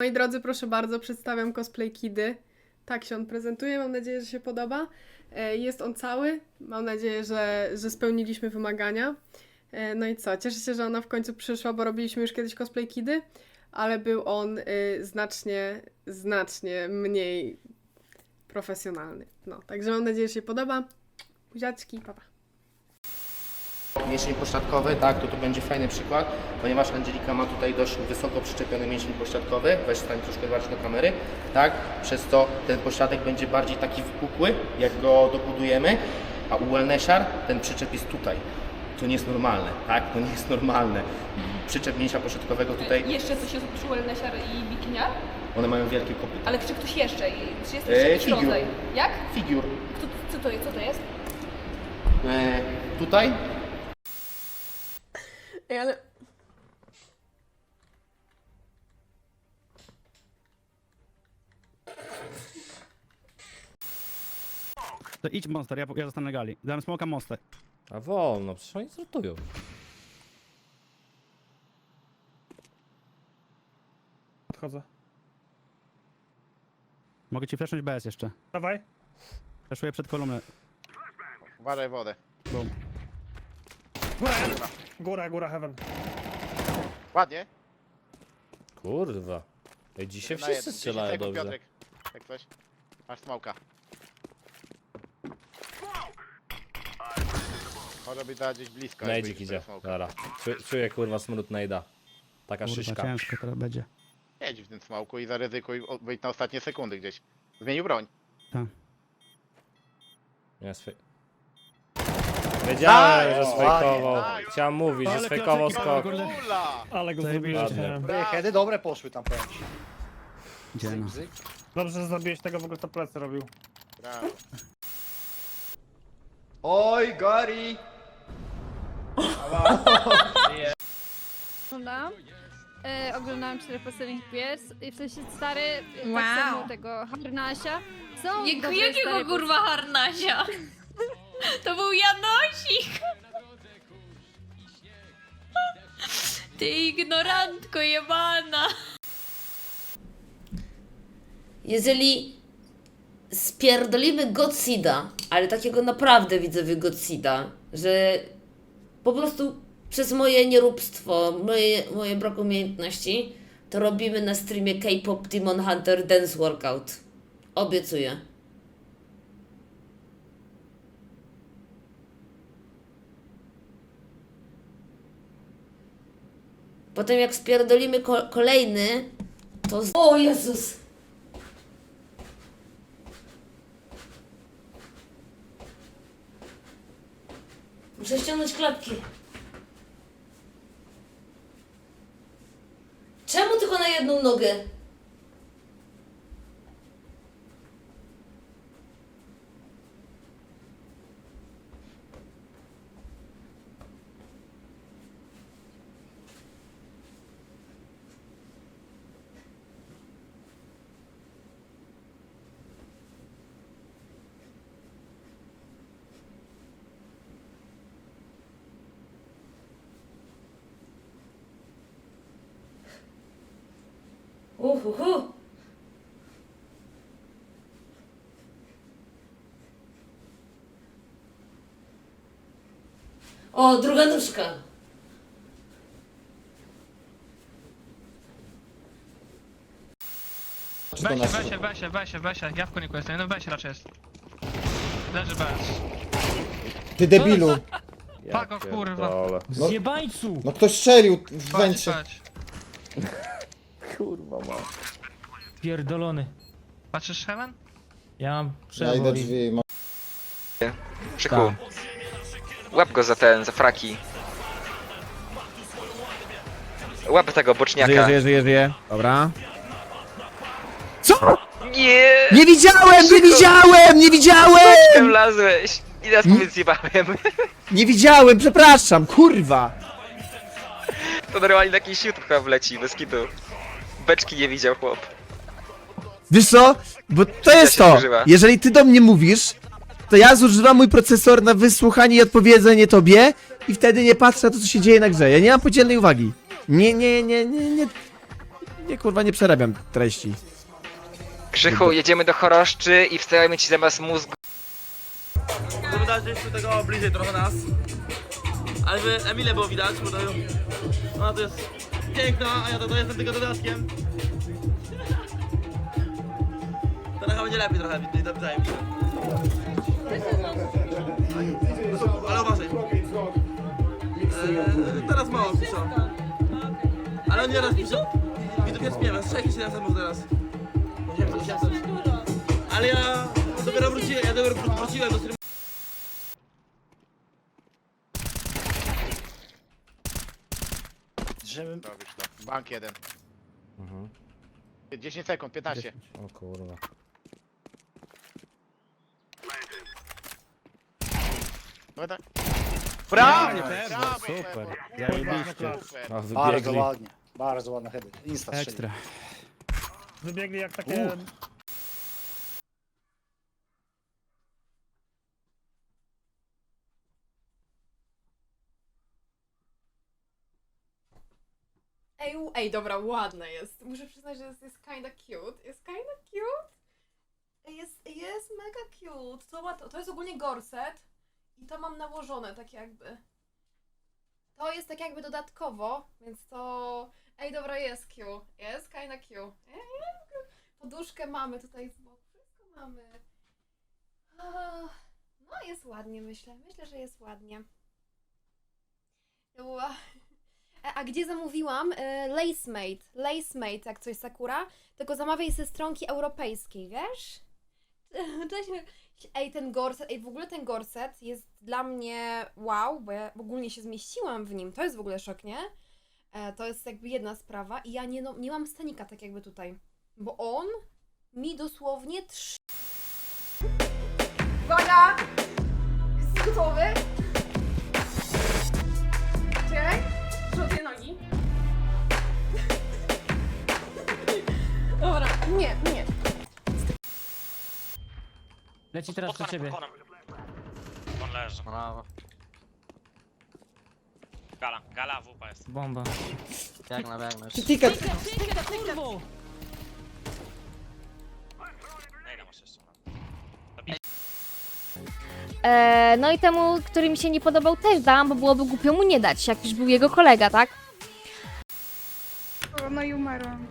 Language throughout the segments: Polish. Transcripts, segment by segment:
Moi drodzy, proszę bardzo, przedstawiam cosplay Kidy. Tak się on prezentuje, mam nadzieję, że się podoba. E, Jest on cały, mam nadzieję, że, że spełniliśmy wymagania. E, No i co, cieszę się, że ona w końcu przyszła, bo robiliśmy już kiedyś cosplay Kidy, ale był on y, znacznie, znacznie mniej profesjonalny. No, także mam nadzieję, że się podoba. Buziaczki, papa. Mięsień pośladkowy, tak, to tu będzie fajny przykład, ponieważ Angelika ma tutaj dość wysoko przyczepiony mięsień pośladkowy, weź stań troszkę bardziej do kamery, tak, przez to ten pośladek będzie bardziej taki wypukły, jak go dobudujemy, a u wellnessiar ten przyczep jest tutaj. To nie jest normalne, tak, to nie jest normalne. Przyczep mięsia pośladkowego tutaj, Jeszcze coś jest przy Wellnessiar i Bikiniar? one mają wielkie kopyta. Ale czy ktoś jeszcze? Czy jest jeszcze jakiś figure. rodzaj? Jak? Figur, Kto, co, to jest? co to jest? e, tutaj Ej, ale To idź monster, ja, ja zostanę na gali. Dałem smoka monster. A wolno, przecież oni zrotują. Podchodzę. Mogę ci flashnąć BS jeszcze. Dawaj. Flashuję przed kolumnę. Uważaj wodę. Boom. Góra, góra, góra, heaven. Ładnie. Kurwa. Ej, dzisiaj Na wszyscy jeden. 10 strzelają sekund, dobrze. Piotrek. Jak coś. Masz smoka. Może być da gdzieś blisko. jak wyjdzie idzie. tego smoka. Dobra. Czuję, czuję kurwa smród nejda. Taka Kurwa, szyszka. ciężko teraz będzie. Jedź w tym smoku i zaryzykuj o- wyjść na ostatnie sekundy gdzieś. Zmienił broń. Tak. Nie, swej... Wiedziałem, Daj! że sfejkował. Daj! Chciałem mówić, że Ale sfejkował klasyki, skok. kurde. Ale go Zajebiście. zrobiłeś. Nie? Kiedy dobre poszły tam powiem ci. Gdzie no? Bzyk. Dobrze, że zabiłeś tego, w ogóle to plecy robił. Brawo. Oj, Gary! Oglądałam. E, oglądałam cztery poslednich pies i w sensie stary Wow. tak samo tego Harnasia. Są Jak, dobre jakiego stare kurwa harnasia? To był Janosik! Ty ignorantko jebana! Jeżeli spierdolimy Godzida, ale takiego naprawdę widzowie Godzida, że po prostu przez moje nieróbstwo, moje, moje brak umiejętności, to robimy na streamie K-pop Demon Hunter Dance Workout. Obiecuję. Potem jak spierdolimy ko- kolejny, to... Z... O Jezus! Muszę ściągnąć klapki. Czemu tylko na jedną nogę? Uhuhu. O, druga nóżka. Weź się, weź się, weź się, weź się, weź się, ja w koniku jestem, no weź się raczej jest. Leży bez. Ty debilu! Pago, kurwa. pierdolę. Zjebańcu! No ktoś strzelił w węcie. Kurwa ma. Pierdolony. Patrzysz Heaven? Ja mam Ja idę drzwi. ma- Krzyku. Łap go za ten, za fraki. Łap tego boczniaka. żyje, żyje. Dobra. Nie! Nie widziałem, nie widziałem, nie widziałem! Tam wlazłeś! I teraz powiedz zjebałem. Nie widziałem, przepraszam, kurwa! To normalnie taki siut chyba wleci, bez kitu. Beczki nie widział chłop. Wiesz co? Bo to jest się to. zużywa. Jeżeli ty do mnie mówisz, to ja zużywam mój procesor na wysłuchanie i odpowiedzenie tobie i wtedy nie patrzę na to, co się dzieje na grze. Ja nie mam podzielnej uwagi. Nie, nie, nie, nie, nie. nie kurwa nie przerabiam treści. Krzychu, jedziemy do choroszczy i wstajemy ci zamiast mózgu. Żeby dać tego bliżej trochę nas. Ale by Emile było widać, bo to, ona to jest piękna, a ja to, to jestem tylko dodatkiem. Teraz chyba będzie lepiej trochę, widzę, wydaje mi się. Ale uważaj. Eee, teraz mało piszą. Ale oni teraz piszą. Widzę pierwszy nie wiem, 6700 mów teraz. 800, 800. Ale ja dopiero wróciłem, ja dopiero wró- wróciłem do streamu. Robisz to. Bank jeden. Mhm. 10 sekund, 15. O kurwa. No tak. Brawo! Brawo, Super. Pepe. Zajebiście. Super. A Bardzo wybiegli. ładnie. Bardzo ładne heady. Insta Ekstra. Wybiegli jak takie... Ej, dobra, ładne jest. Muszę przyznać, że jest, jest kinda cute. Jest kinda cute. Jest, jest mega cute. To, to jest ogólnie gorset. I to mam nałożone tak jakby. To jest tak jakby dodatkowo, więc to... Ej, dobra, jest cute. Jest kinda. Ej, Poduszkę mamy tutaj z boku. Wszystko mamy. Ah, No, jest ładnie, myślę. Myślę, że jest ładnie. Ła. A gdzie zamówiłam? E, Lacemate. Lacemate, jak coś Sakura. Tylko zamawiaj ze stronki europejskiej, wiesz? Ej, ten gorset, ej, w ogóle ten gorset jest dla mnie wow, bo ja ogólnie się zmieściłam w nim. To jest w ogóle szok, nie? E, to jest jakby jedna sprawa i ja nie, no, nie mam stanika tak jakby tutaj. Bo on mi dosłownie trzy... Uwaga! Jesteś gotowy? Nogi. Dobra, nie, nie. Leci teraz do ciebie. On leży. Brawo. Gala, gala wupa jest. Bomba. Biegnę, biegnę. Ticket. Kurwo! E, no i temu, który mi się nie podobał też dałam, bo byłoby głupio mu nie dać, jak już był jego kolega, tak? No i umarłam.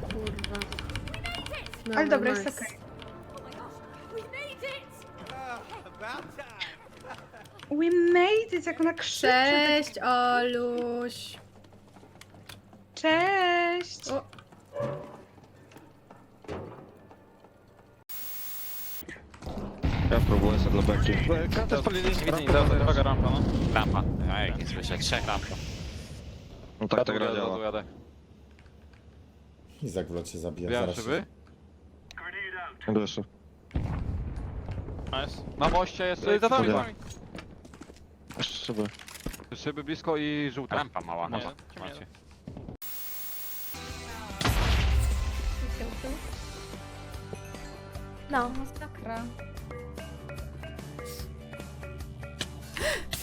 Kurwa. Ale dobra, jest okej. We made it, jak ona krzyczy. Cześć, Oluś. Cześć. O. Ja próbuję sobie dla beki. To spaliliśmy, widzę, nie zaraz, uwaga, rampa, no. Rampa. Ej, nie słyszę, trzech rampa. No tak ta gra działa. Izak w locie zabija Wiem, szyby? Proszę. Na moście jest... Za wami, Szyby. Jeszcze szyby. Szyby blisko i żółta. Rampa mała, Nie, no. nie Macie. No. Masakra.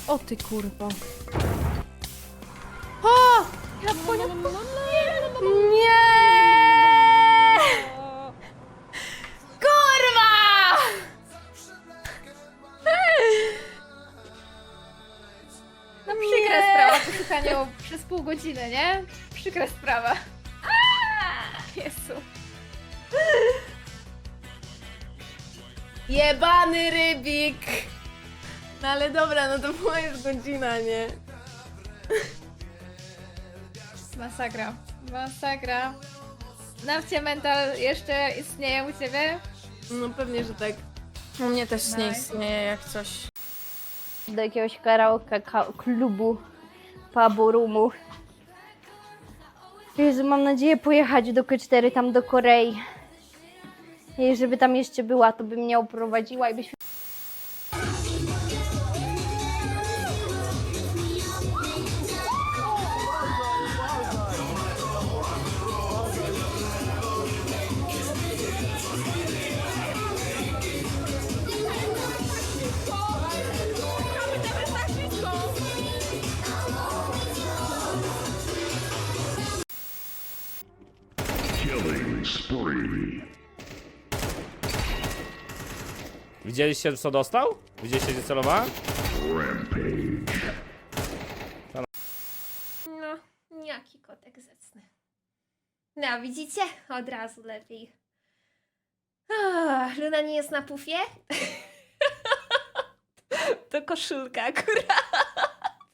O ty kurwo. O! Jabłko, jabłko. Nie! Przez pół godziny, nie? Przykra sprawa. Jezu. Jebany rybik! No ale dobra, no to była już godzina, nie? Masakra. Masakra. Nawcie mental jeszcze istnieje u ciebie? No pewnie, że tak. U mnie też nie istnieje jak coś. Do jakiegoś karaoke ka- klubu, pubu, roomu. Jezu, mam nadzieję pojechać do K4 tam do Korei. I żeby tam jeszcze była, to by mnie oprowadziła i byśmy Widzieliście, co dostał? Widzieliście, gdzie celowałem? No, jaki kotek zecny. No, widzicie? Od razu lepiej. Luna nie jest na pufie? to koszulka akurat.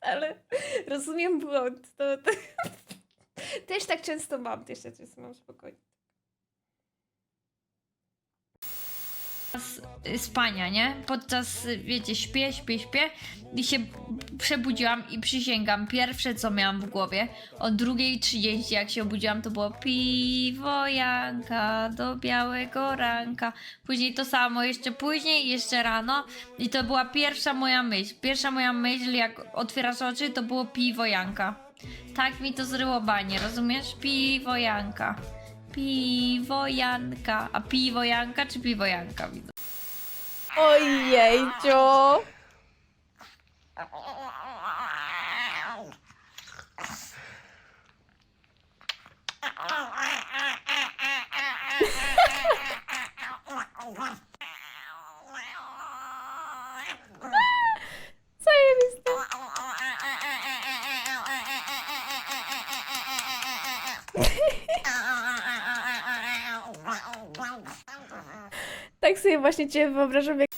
Ale rozumiem błąd. To, to... Też tak często mam, też tak często mam spokojnie. Spania, nie? Podczas, wiecie, śpię, śpię, śpię i się przebudziłam i przysięgam, pierwsze co miałam w głowie o 2.30 jak się obudziłam to było piwo Janka do białego ranka. Później to samo, jeszcze później, jeszcze rano i to była pierwsza moja myśl. Pierwsza moja myśl jak otwierasz oczy to było piwo Janka. Tak mi to zryło banie, rozumiesz? Piwo Janka. Piwo Janka. A piwo Janka czy piwo Janka? Widzę. Ojejcio! Zajebiste. Tak sobie właśnie cię wyobrażam, jak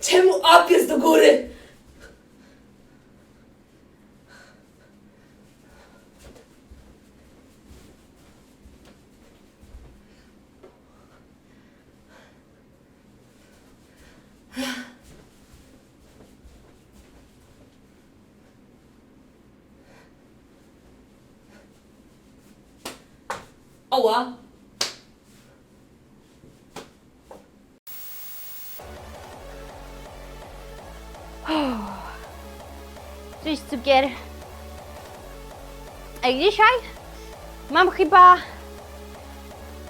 Czemu up jest do góry? Oła. Ej, dzisiaj mam chyba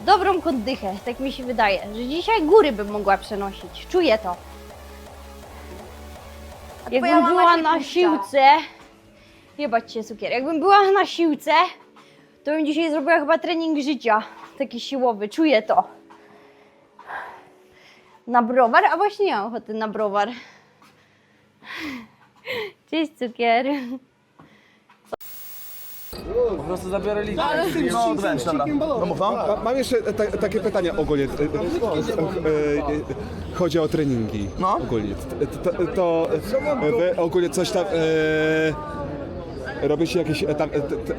dobrą kondychę, tak mi się wydaje, że dzisiaj góry bym mogła przenosić. Czuję to. Jakbym była na siłce, jebać cię cukier, jakbym była na siłce, to bym dzisiaj zrobiła chyba trening życia, taki siłowy, czuję to. Na browar? A właśnie nie mam ochoty na browar. Cześć cukier. Po prostu zabiorę. No, weź, dobra. No mów, no. Mam jeszcze ta, takie pytania ogólnie. E, e, e, chodzi o treningi. No. Ogólnie. To, to, to e, wy ogólnie coś tam. E, robicie jakieś e, tam, e, t, t,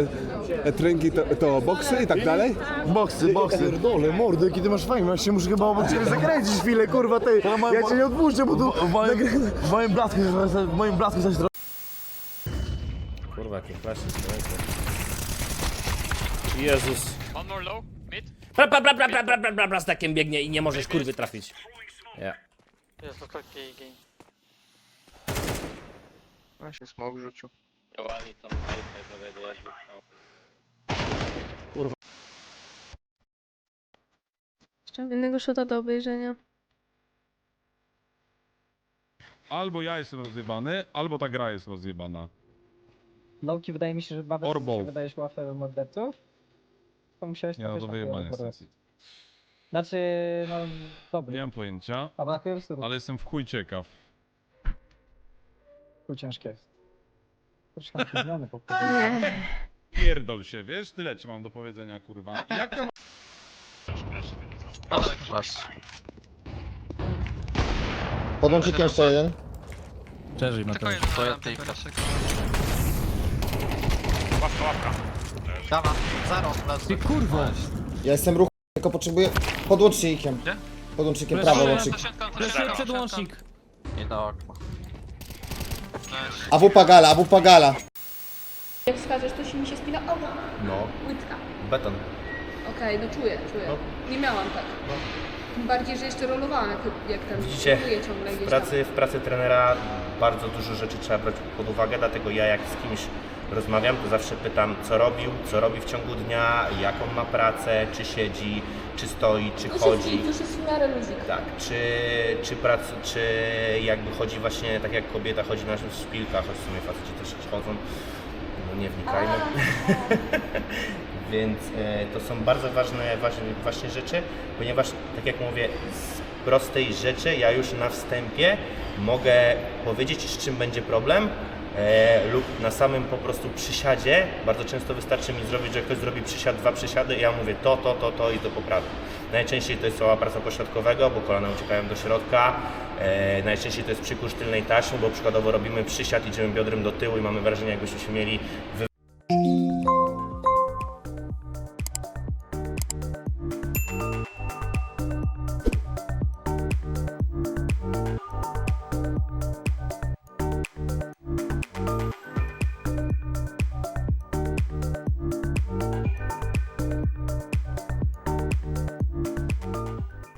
e, treningi, to, to boksy i tak dalej? Boksy, boksy. Pierdolę, mordo, jaki ty masz fajny, ja się muszę chyba obok ciebie zakręcić chwilę, kurwa, ty. Ja cię nie odpuszczę, bo tu... W moim, w moim blasku, w moim blasku coś Kurwa, jaki flash Jezus. Bra, bra, bra, bra, bra, bra, bra, bra, bra, z takiem biegnie i nie możesz kurwy trafić. Ja. Ja się smog rzucił. Jeszcze innego szota do obejrzenia. Albo ja jestem rozjebany, albo ta gra jest rozjebana. Lowki wydaje mi się, że Babel Orbą. wydajesz łatwe morderców. To musiałeś Nie no, to wyjebane jest. Znaczy, no dobry. Nie mam pojęcia, A brakuje wstydu. ale jestem w chuj ciekaw. To ciężkie jest. Troszkę zmiany po Pierdol się, wiesz? Tyle ci mam do powiedzenia, kurwa. Jak ja Podłączyk jeszcze jeden. Przeżyj, Mateusz. To ja tej Ty kurwo! Ja jestem ruch, tylko potrzebuję podłącznikiem. Podłącznikiem prawo łącznik. Fleszuję przedłącznik. AWP gala, AWP gala. Jak wskażesz, to się mi się spina. O, No, łydka. beton. Okej, no czuję, czuję. Nie miałam tak. Tym bardziej, że jeszcze rolowałam, jak, jak tam Widzicie, ciągle W gdzieś pracy, w pracy trenera bardzo dużo rzeczy trzeba brać pod uwagę, dlatego ja jak z kimś rozmawiam, to zawsze pytam, co robił, co robi w ciągu dnia, jaką ma pracę, czy siedzi, czy stoi, czy tam. chodzi. Już jest w miarę luzik. Tak, czy, czy, prac, czy jakby chodzi właśnie tak jak kobieta chodzi na szpilkach, choć w sumie faceci też chodzą, no nie wnikajmy. Więc e, to są bardzo ważne, ważne właśnie rzeczy, ponieważ tak jak mówię, z prostej rzeczy ja już na wstępie mogę powiedzieć, z czym będzie problem, e, lub na samym po prostu przysiadzie. Bardzo często wystarczy mi zrobić, że ktoś zrobi przysiad, dwa przysiady i ja mówię to, to, to, to i to poprawię. Najczęściej to jest cała praca pośrodkowego, bo kolana uciekają do środka. E, najczęściej to jest przykurz tylnej taśmy, bo przykładowo robimy przysiad, idziemy biodrem do tyłu i mamy wrażenie, jakbyśmy się mieli wy